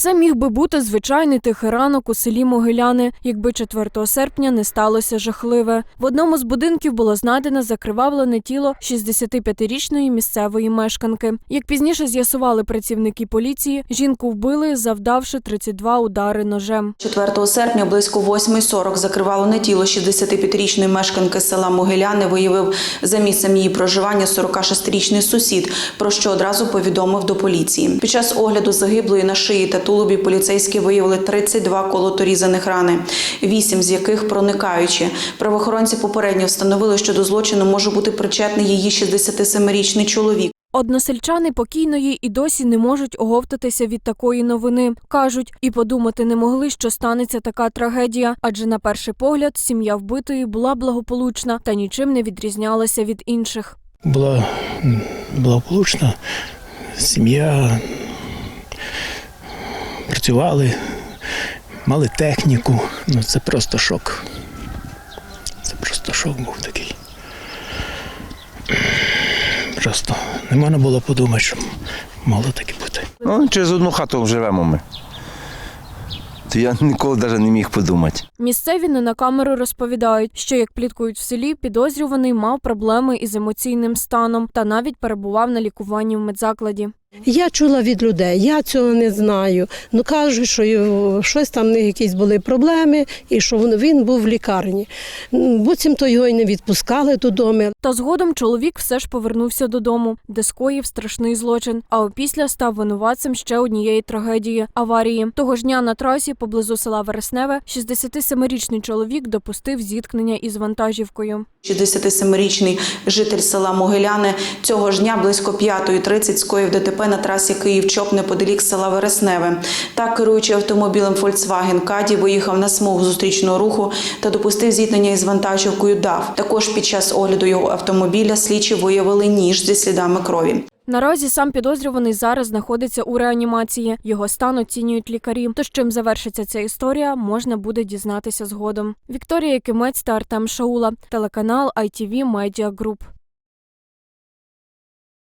Це міг би бути звичайний тихий ранок у селі Могиляни, якби 4 серпня не сталося жахливе. В одному з будинків було знайдене закривавлене тіло 65-річної місцевої мешканки. Як пізніше з'ясували працівники поліції, жінку вбили, завдавши 32 удари ножем. 4 серпня близько 8.40 закривало тіло 65-річної мешканки села Могиляни виявив за місцем її проживання 46-річний сусід, про що одразу повідомив до поліції. Під час огляду загиблої на шиї та тулубі поліцейські виявили 32 колоторізаних рани, 8 з яких проникаючі. Правоохоронці попередньо встановили, що до злочину може бути причетний її 67-річний чоловік. Односельчани покійної і досі не можуть оговтатися від такої новини. кажуть, і подумати не могли, що станеться така трагедія, адже на перший погляд сім'я вбитої була благополучна та нічим не відрізнялася від інших. була благополучна, сім'я, працювали, мали техніку. Ну, це просто шок. Це просто шок був такий. Просто не можна було подумати, що могло таке бути. Ну, через одну хату живемо ми. То я ніколи навіть не міг подумати. Місцеві не на камеру розповідають, що як пліткують в селі, підозрюваний мав проблеми із емоційним станом та навіть перебував на лікуванні в медзакладі. Я чула від людей, я цього не знаю. Ну кажуть, що щось там в них якісь були проблеми, і що він- був в лікарні. Буцімто його й не відпускали додому. Та згодом чоловік все ж повернувся додому, де скоїв страшний злочин. А опісля став винуватцем ще однієї трагедії аварії. Того ж дня на трасі поблизу села Вересневе 67-річний чоловік допустив зіткнення із вантажівкою. 67-річний житель села Могиляни цього ж дня близько 5.30 скоїв ДТП на трасі Київ-Чоп неподалік села Вересневе. Так, керуючи автомобілем Volkswagen Каді, виїхав на смугу зустрічного руху та допустив зіткнення із вантажівкою ДАВ. Також під час огляду його автомобіля слідчі виявили ніж зі слідами крові. Наразі сам підозрюваний зараз знаходиться у реанімації. Його стан оцінюють лікарі. Тож чим завершиться ця історія, можна буде дізнатися згодом. Вікторія Кимець та Артем Шаула, телеканал ITV Media Group.